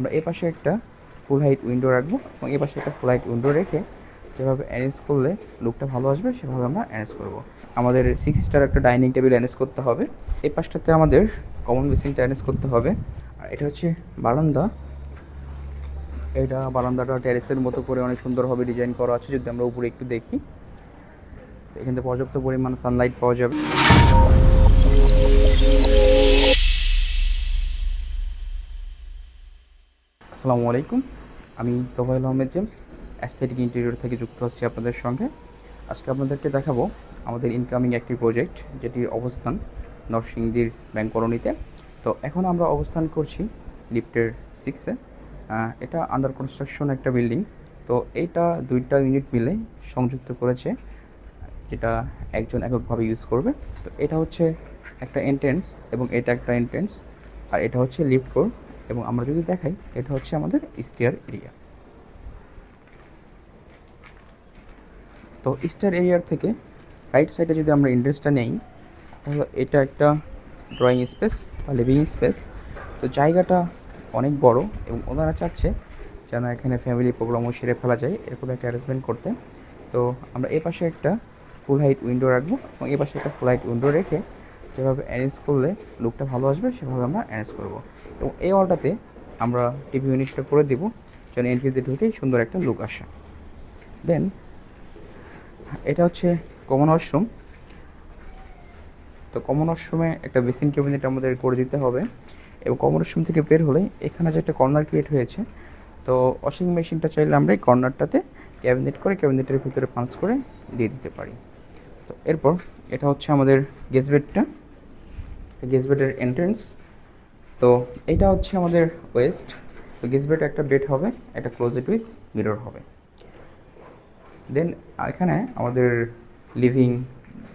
আমরা এই পাশে একটা ফুল হাইট উইন্ডো রাখব এবং এই পাশে একটা ফুল হাইট উইন্ডো রেখে যেভাবে অ্যারেঞ্জ করলে লুকটা ভালো আসবে, সেভাবে আমরা অ্যারেঞ্জ করব। আমাদের সিক্স সিটার একটা ডাইনিং টেবিল অ্যারেঞ্জ করতে হবে। এই পাশটাতে আমাদের কমন বেসিনটা অ্যারেঞ্জ করতে হবে। আর এটা হচ্ছে বারান্দা। এটা বারান্দাটা টেরেসের মতো করে অনেক সুন্দরভাবে ডিজাইন করা আছে, যদি আমরা উপরে একটু দেখি। এখান থেকে পর্যাপ্ত পরিমাণ সানলাইট পাওয়া যাবে। আসসালামু আলাইকুম। আমি Tobail Ahmed James aesthetic interior থেকে যুক্ত হচ্ছি আপনাদের সঙ্গে। আজকে আপনাদেরকে দেখাবো আমাদের ইনকামিং একটি প্রজেক্ট যেটির অবস্থান নরসিংদীর ব্যাংক কলোনিতে। তো এখন আমরা অবস্থান করছি লিফটের সিক্সে এটা আন্ডার কনস্ট্রাকশন একটা বিল্ডিং তো এইটা দুইটা ইউনিট মিলে সংযুক্ত করেছে, যেটা একজন এককভাবে ইউজ করবে। তো এটা হচ্ছে একটা এন্ট্রেন্স এবং এটা একটা এন্ট্রেন্স আর এটা হচ্ছে লিফট কোর এবং আমরা যদি দেখাই, এটা হচ্ছে আমাদের স্টেয়ার এরিয়া। তো স্টার এরিয়ার থেকে রাইট সাইডে যদি আমরা ইন্টারেস্টটা নেই, তাহলে এটা একটা ড্রয়িং স্পেস বা লিভিং স্পেস। তো জায়গাটা অনেক বড় এবং ওনারা চাচ্ছে যেন এখানে ফ্যামিলি প্রোগ্রামও সেরে ফেলা যায়, এরকম একটা অ্যারেঞ্জমেন্ট করতে। তো আমরা এই পাশে একটা ফুল হাইট উইন্ডো রাখব এবং এই পাশে একটা ফুল হাইট উইন্ডো রেখে যেভাবে অ্যারেঞ্জ করলে লুকটা ভালো আসবে, সেভাবে আমরা অ্যারেঞ্জ করব। এবং এই ওয়ালটাতে আমরা টিভি ইউনিটটা করে দেবো, যেন এন্ট্রিতে ঢুকেই সুন্দর একটা লুক আসে। দেন এটা হচ্ছে কমন ওয়াশরুম তো কমন ওয়াশরুমে একটা বেসিন ক্যাবিনেট আমাদের করে দিতে হবে। এবং কমন ওয়াশরুম থেকে বের হলে এখানে যে একটা কর্নার ক্রিয়েট হয়েছে, তো ওয়াশিং মেশিনটা চাইলে আমরা এই কর্নারটাতে ক্যাবিনেট করে ক্যাবিনেটের ভিতরে পাঞ্চ করে দিয়ে দিতে পারি। তো এরপর, এটা হচ্ছে আমাদের গেস বেডটা গেস বেডের এন্ট্রেন্স তো এটা হচ্ছে আমাদের ওয়েস্ট তো গেস বেড একটা বেড হবে, একটা ক্লোজেট উইথ মিরর হবে। দেন এখানে আমাদের living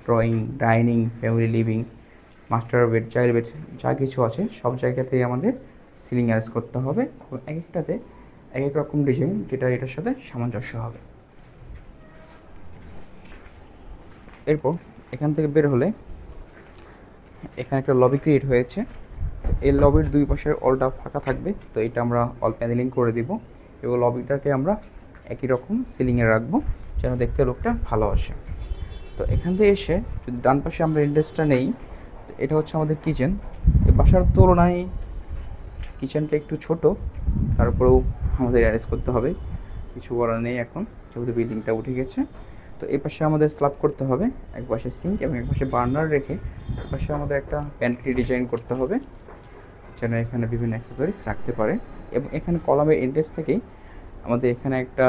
drawing dining family living master bed child bed যা কিছু আছে, সব জায়গাতেই আমাদের সিলিং অ্যারেঞ্জ করতে হবে। এক একটাতে এক এক রকম ডিজাইন যেটা এটার সাথে সামঞ্জস্য হবে। এরপর এখান থেকে বের হলে এখানে একটা লবি ক্রিয়েট হয়েছে। এই লবির দুই পাশের অলটা ফাঁকা থাকবে। তো এটা আমরা অল প্যানেলিং করে দিব। এবং লবিটাকে আমরা একই রকম সিলিংয়ে রাখব, যেন দেখতে লোকটা ভালো আসে। তো এখান থেকে এসে যদি ডান পাশে আমরা ইন্ডাস্টটা নেই এটা হচ্ছে আমাদের কিচেন বাসার তুলনায় কিচেনটা একটু ছোট তারপরেও আমাদের অ্যারেঞ্জ করতে হবে। কিছু করার নেই এখন, যেহেতু বিল্ডিংটা উঠে গেছে। তো এই পাশে আমাদের স্ল্যাব করতে হবে। এক পাশে সিঙ্ক এবং এক পাশে বার্নার রেখে এক পাশে আমাদের একটা প্যান্ট্রি ডিজাইন করতে হবে, যেন এখানে বিভিন্ন অ্যাক্সেসরিজ রাখতে পারে। এবং এখানে কলামের ইন্টারেস্ট থেকেই আমাদের এখানে একটা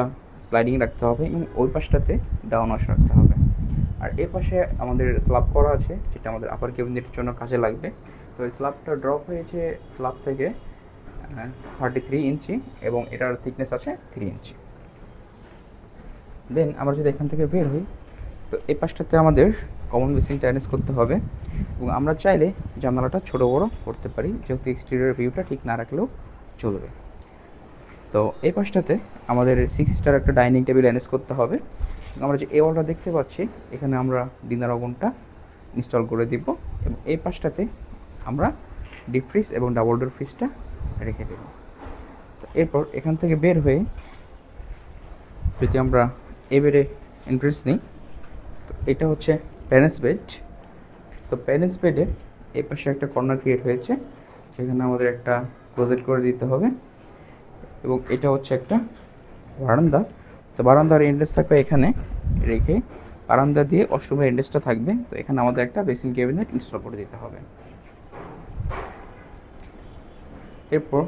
স্লাইডিং রাখতে হবে এবং ওই পাশটাতে ডাউন ওয়াশ রাখতে হবে। আর এ পাশে আমাদের স্ল্যাব করা আছে, যেটা আমাদের আপার ক্যাবিনেটের জন্য কাজে লাগবে। তো এই স্ল্যাবটা ড্রপ হয়েছে স্ল্যাব থেকে থার্টি থ্রি ইঞ্চি এবং এটার থিকনেস আছে থ্রি ইঞ্চি দেন আমরা যদি এখান থেকে বের হই, তো এই পাশটাতে আমাদের কমন বেসিনটা অ্যারেঞ্জ করতে হবে এবং আমরা চাইলে জানালাটা ছোটো বড়ো করতে পারি, যেহেতু এক্সটেরিয়র ভিউটা ঠিক না রাখলেও চলবে। তো এই পাশটাতে আমাদের সিক্স সিটার একটা ডাইনিং টেবিল অ্যারেঞ্জ করতে হবে। আমরা যে এ ওয়ালটা দেখতে পাচ্ছি, এখানে আমরা ডিনার ওভেনটা ইনস্টল করে দিব এবং এই পাশটাতে আমরা ডিপ ফ্রিজ এবং ডাবল ডোর ফ্রিজটা রেখে দেব। তো এরপর এখান থেকে বের হয়ে যদি আমরা এ বেডে এন্ট্রেন্স নিই। তো এটা হচ্ছে প্যারেন্টস বেড তো প্যারেন্টস বেডে এই পাশে একটা কর্নার ক্রিয়েট হয়েছে, যেখানে আমাদের একটা ক্লোজেট করে দিতে হবে। এবং এটা হচ্ছে একটা বারান্দা। তো বারান্দার এন্ট্রেন্স থাকবে এখানে রেখে, বারান্দা দিয়ে অষ্টমের এন্ট্রেন্সটা থাকবে। তো এখানে আমাদের একটা বেসিন ক্যাবিনেট ইনস্টল করে দিতে হবে। এরপর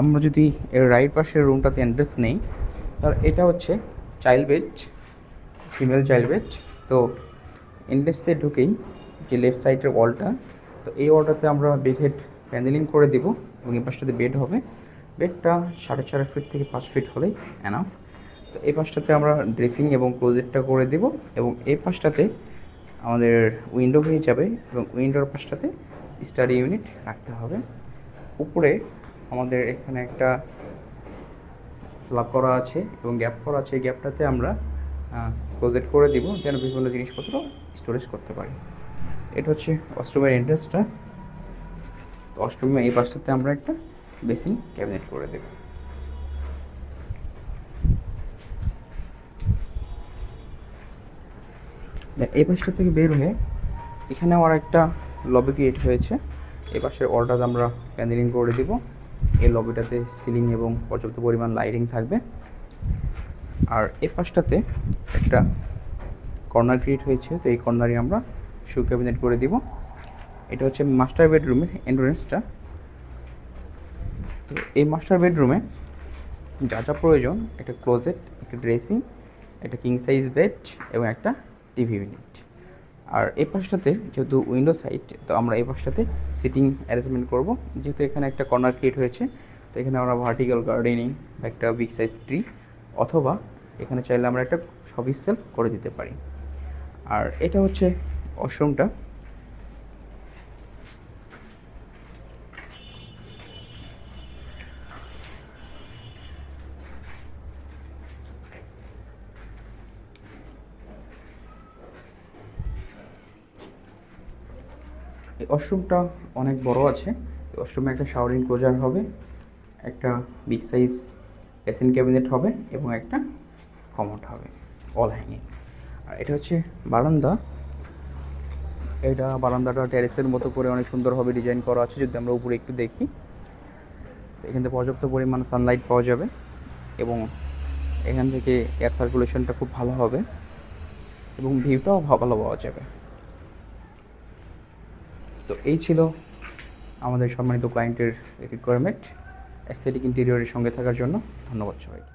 আমরা যদি এর রাইট পাশের রুমটাতে এন্ট্রেন্স নেই, তাহলে এটা হচ্ছে child bed female child bed তো এন্ট্রেন্সতে ঢুকেই যে লেফট সাইডের ওয়ালটা তো এই ওয়ালটাতে আমরা বেডহেড প্যানেলিং করে দেবো এবং এই পাশটাতে বেড হবে। বেডটা সাড়ে চার ফিট থেকে পাঁচ ফিট হলেই অ্যানাফ তো এই পাশটাতে আমরা ড্রেসিং এবং ক্লোজেটটা করে দেব এবং এই পাশটাতে আমাদের উইন্ডো হয়ে যাবে এবং উইন্ডোর পাশটাতে স্টাডি ইউনিট রাখতে হবে। উপরে আমাদের এখানে একটা স্ল্যাব করা আছে এবং গ্যাপ করা আছে। এই গ্যাপটাতে আমরা ক্লোজেট করে দিব। যেন বিভিন্ন জিনিসপত্র স্টোরেজ করতে পারি। এটা হচ্ছে অষ্টমের এন্ট্রেন্সটা তো অষ্টমে এই পাশটাতে আমরা একটা বেসিন ক্যাবিনেট করে দেব। এই পাশটা থেকে বের হয়ে এখানে আমার একটা লবি ক্রিয়েট হয়েছে। এই পাশের অর্ডার আমরা প্যানেলিং করে দিব। এই লবিটাতে সিলিং এবং পর্যাপ্ত পরিমাণ লাইটিং থাকবে। আর এই পাশটাতে একটা কর্নার ক্রিয়েট হয়েছে, তো এই কর্নারে আমরা শু ক্যাবিনেট করে দিব। এটা হচ্ছে মাস্টার বেডরুমের এন্ট্রেন্সটা তো এই মাস্টার বেডরুমে যা যা প্রয়োজন, একটা ক্লোজেট একটা ড্রেসিং একটা কিং সাইজ বেড এবং একটা টিভি ইউনিট আর এই পাশটাতে যেহেতু উইন্ডো সাইড তো আমরা এই পাশটাতে সিটিং অ্যারেঞ্জমেন্ট করব। যেহেতু এখানে একটা কর্নার ক্রিয়েট হয়েছে, তো এখানে আমরা ভার্টিক্যাল গার্ডেনিং বা একটা বিগ সাইজ ট্রি অথবা এখানে চাইলে আমরা একটা সবিস সেল করে দিতে পারি। আর এটা হচ্ছে ওয়াশরুমটা এই ওয়াশরুমটা অনেক বড় আছে। এই ওয়াশরুমে একটা শাওয়ারিং ক্লোজার হবে, একটা বিগ সাইজ এসিন ক্যাবিনেট হবে এবং একটা কমোড হবে অল হ্যাঙ্গিং আর এটা হচ্ছে বারান্দা। এটা বারান্দাটা টেরেসের মতো করে অনেক সুন্দরভাবে ডিজাইন করা আছে, যদি আমরা উপরে একটু দেখি। এখান থেকে পর্যাপ্ত পরিমাণ সানলাইট পাওয়া যাবে এবং এখান থেকে এয়ার সার্কুলেশনটা খুব ভালো হবে এবং ভিউটাও ভালো পাওয়া যাবে। তো এই ছিল আমাদের সম্মানিত ক্লায়েন্টের রিকোয়ারমেন্ট অ্যাস্থেটিক ইন্টেরিয়রের সঙ্গে থাকার জন্য। ধন্যবাদ সবাইকে।